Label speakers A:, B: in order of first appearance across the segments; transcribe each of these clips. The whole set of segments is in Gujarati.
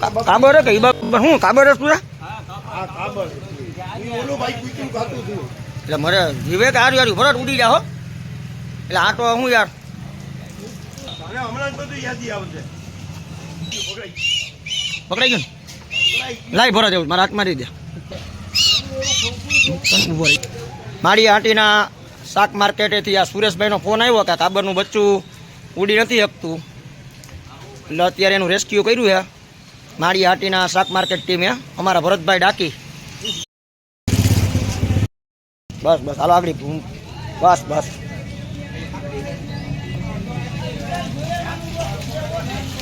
A: કાબર કે હું
B: કાબર ખાતું હતું
A: એટલે મારે વિવેક હારું હારું ભરત ઉડી જા હો. એટલે આ તો હું યાર.
B: પકડાઈ
A: ગયું લાઈ ભરત એવું, મારા હાથ મારી દે. માળી આંટીના શાક માર્કેટેથી આ સુરેશભાઈનો ફોન આવ્યો કે કાબરનું બચ્ચું ઉડી નથી શકતું. એટલે અત્યારે એનું રેસ્ક્યુ કર્યું છે. મારી હાટીના શાક માર્કેટ ટીમે અમારા ભરતભાઈ ડાકી. બસ બસ, હાલો આગળ. બસ બસ.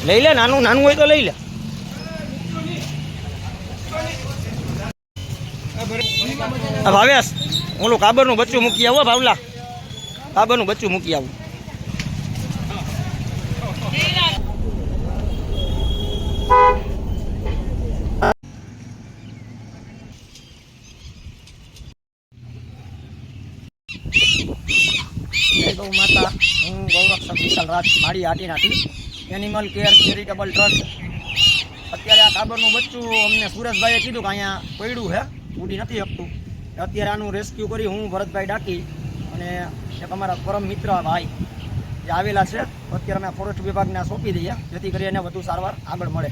A: લઈ લે, નાનું નાનું હોય તો લઈ લે. ભાવેશ, ઓલું કાબરનું બચ્ચું મૂકી આવો, ભાવલા. કાબરનું બચ્ચું મૂકી આવું. ગૌ માતા, હું ગૌરક્ષક વિશાલ રાજ, મારી આટીનાથી એનિમલ કેર ચેરિટેબલ ટ્રસ્ટ અત્યારે આ કાબરનું બચ્ચું અમને સુરેશભાઈએ કીધું કે અહીંયા પડ્યું છે ઉડી નથી શકતું અત્યારે આનું રેસ્ક્યુ કરી હું ભરતભાઈ ડાકી અને એક અમારા પરમ મિત્ર ભાઈ જે આવેલા છે, અત્યારે અમે ફોરેસ્ટ વિભાગને સોંપી દઈએ, જેથી કરી એને વધુ સારવાર આગળ મળે.